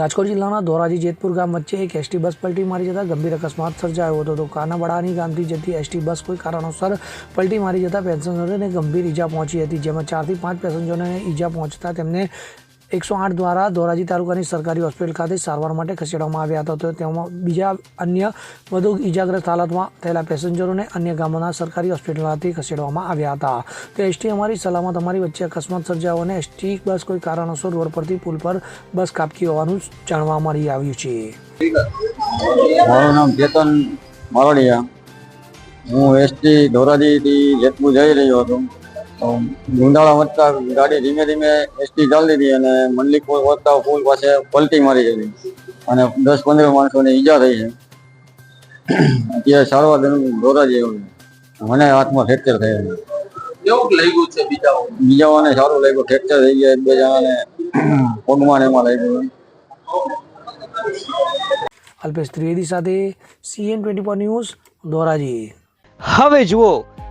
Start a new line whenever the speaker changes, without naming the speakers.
રાજકોટ જિલ્લાના ધોરાજી જેતપુર ગામ વચ્ચે એક એસટી બસ પલટી મારી જતા ગંભીર અકસ્માત સર્જાયો હતો. તો કાનાવાડાની ગામથી જતી એસટી બસ કોઈ કારણોસર પલટી મારી જતા પેસેન્જરોને ગંભીર ઈજા પહોંચી હતી, જેમાં ચારથી પાંચ પેસેન્જરોને ઈજા પહોંચતા તેમને એકસો આઠ દ્વારા ધોરાજી તાલુકાની સરકારી હોસ્પિટલ ખાતે સારવાર માટે ખસેડવામાં આવ્યા હતા. તો તેમાં બીજા અન્ય વધુ ઇજાગ્રસ્ત હાલતમાં થયેલા પેસેન્જરોને અન્ય ગામોના સરકારી હોસ્પિટલમાંથી ખસેડવામાં આવ્યા હતા. તો એસટી અમારી સલામત, અમારી વચ્ચે અકસ્માત સર્જાયો અને એસટી બસ કોઈ કારણોસર રોડ પરથી પુલ પર બસ કાપકી હોવાનું જાણવા મળી આવ્યું છે.
મારું નામ ચેતન મારડિયા. હું એસટી ધોરાજીથી જેતપુર જઈ રહ્યો હતો. ગુંદાળા વધતા ગાડી ધીમે ધીમે એસટી ચાલી હતી અને મંડલીપુર વધતા પુલ પાસે પલટી મારી ગઈ અને દસ પંદર માણસોને ઈજા થઈ છે. અત્યારે સારવાર દરમિયાન ધોરાજી આવ્યો મને હાથમાં ફ્રેક્ચર થયા
કેવું લાગ્યું છે બીજાઓ
બીજાઓને સારું લાગ્યું. ફ્રેક્ચર થઈ ગયા એક બે જણાને પગમાં એમાં લાગ્યું
અલ્પેશ ત્રિવેદી સાથે CN twenty four news Dhoraji
હવે જુઓ